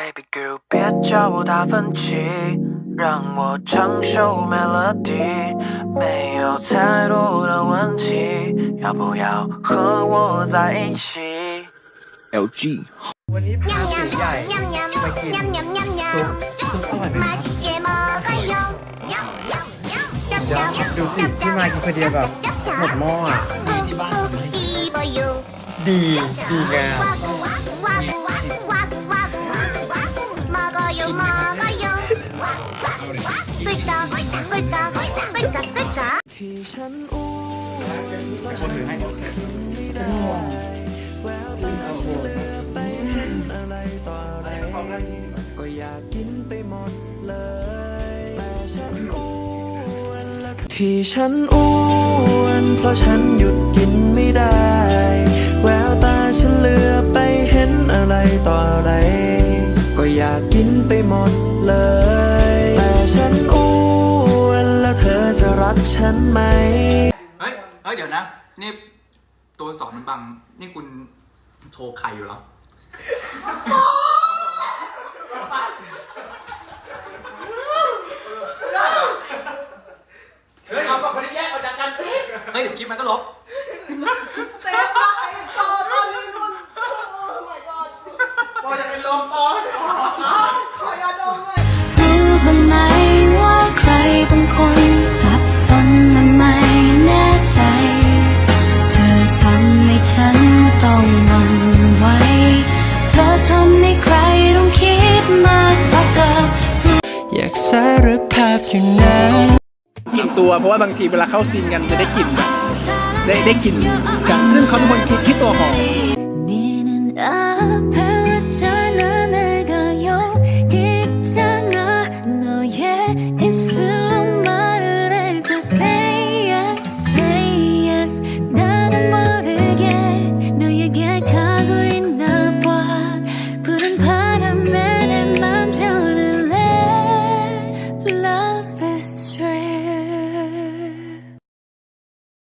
Baby girl，别叫我达芬奇，让我唱首 melody，没有太多的问题，要不要和我在一起？ LG วันนี้พาเสียใหญ่มากินซุปซุปอร่อยไหมครับเดี๋ยวดูสิพี่มากินคนเดียวแบบหมดหม้ออ่ะ ดีดีงาม ที่ฉันอ้วนคนถือให้ไม่ได้แววตาฉันเลือไปเห็นอะไรต่ออะไรก็อยากกินไปหมดเลย แต่ฉันอ้วนและที่ฉันอ้วนเพราะฉันหยุดกิน อยากกินไปหมดเลย แต่ฉันอ้วนแล้วเธอจะรักฉันไหม เฮ้ย เฮ้ย เดี๋ยวนะ นี่ตัวสอนมันบัง นี่คุณโชว์ไข่อยู่เหรอ เฮ้ยเอาสองคนนี้แยกออกจากกันเฮ้ยเดี๋ยวคลิปมันก็ลบ เซฟไว้ต่อตอนนี้คุณโอ้ my god พ อจะเป็นลมปอนขอยาดมหน่อยรู้บ้างไหมว่าใครบางคนสับสนและไม่แน่ใจ เธอทำให้ฉันต้องหวั่นไหวเธอทำให้ใครต้องคิดมากเพราะเธอ อยากสารภาพอยู่นานกลิ่นตัวเพราะว่าบางทีเวลาเข้าซีนกันจะได้กลิ่นแบบได้ได้กลิ่นกันซึ่งเขาเป็นคนคิดที่ตัวหอม